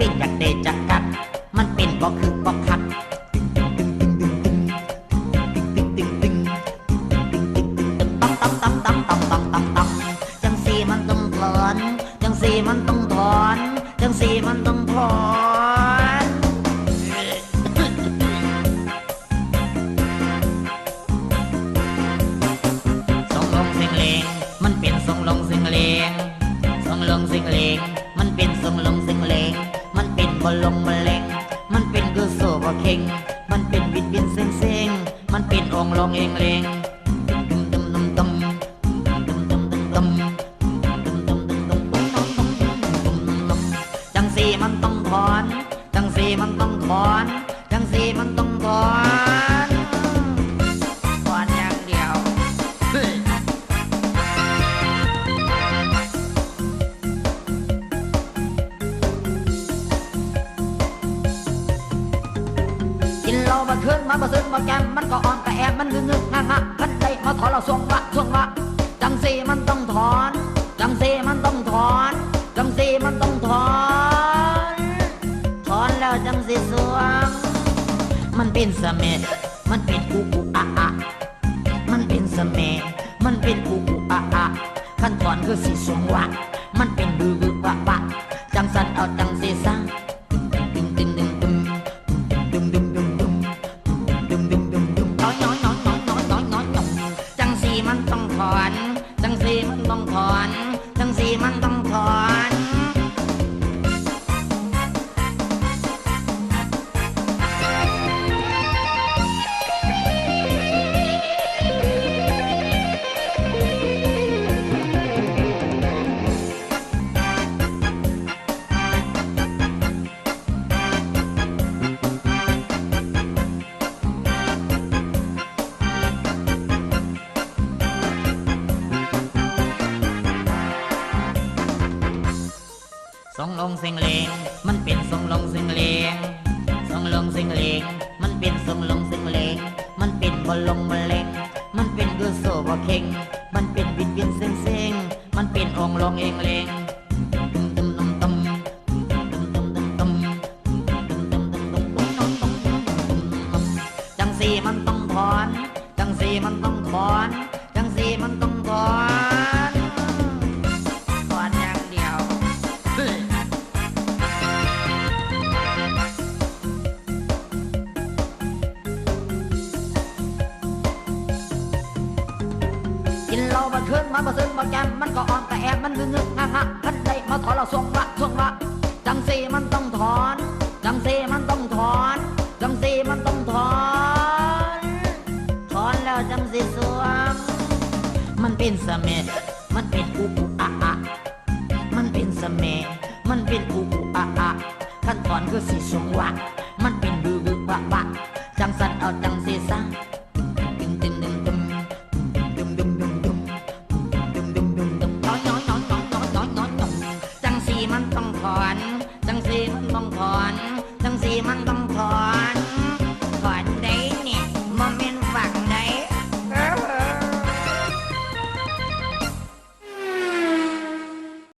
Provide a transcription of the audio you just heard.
ติอยากเดจะ ข่งมันเป็นบิดบินเซ็งเซ็งมันเป็นองลองเองเลงจังสีมันต้องถอน จังสีมันต้องถอน กินเหล้ามาคืนมาบ่ซึ้งมาแกมมันก็อ่อนกระแอบมันงึกงึกงักงักกันได้มาถอนเราสวงวะส่วงวะจังสีมันต้องถอนจังสีมันต้องถอนจังสีมันต้องถอนถอนแล้วจังสีสวง มันเป็นเสม็ดมันเป็นอุอุอะอะมันเป็นเสม็ดมันเป็นอุอุอะอะขั้นตอนคือสีสวงวะมันเป็นบือบือวะวะจังสันเอาจังสีสัง อน จังสีมันต้องถอน จังสีมันต้องถอน สองลงเสียงเลงมันเป็นสองลงเสียงเลงสองลงเสียงเลงมันเป็นสองลงเสียงเลงมันเป็นบอลลงบอลเล็งมันเป็นกุโซบอเข่งมันเป็นบิดเบียนเซ็งเซ็งมันเป็นองลงเองเลงจังสีมันต้องถอน จังสีมันต้องถอน เหล้ามาคืนมาบ่ซึ้งมาแกมมันก็อ่อนกระแอบมันงึกงึกงักงักกันได้มาถอนเราส่วงวะส่วงวะจังสีมันต้องถอน จังสีมันต้องถอน จังสีมันต้องถอน ถอนแล้วจังสีสวง มันเป็นเสม็ดมันเป็นอุอุอะอะมันเป็นเสม็ดมันเป็นอุอุอะอะขั้นตอนคือสีสวงวะมันเป็นบื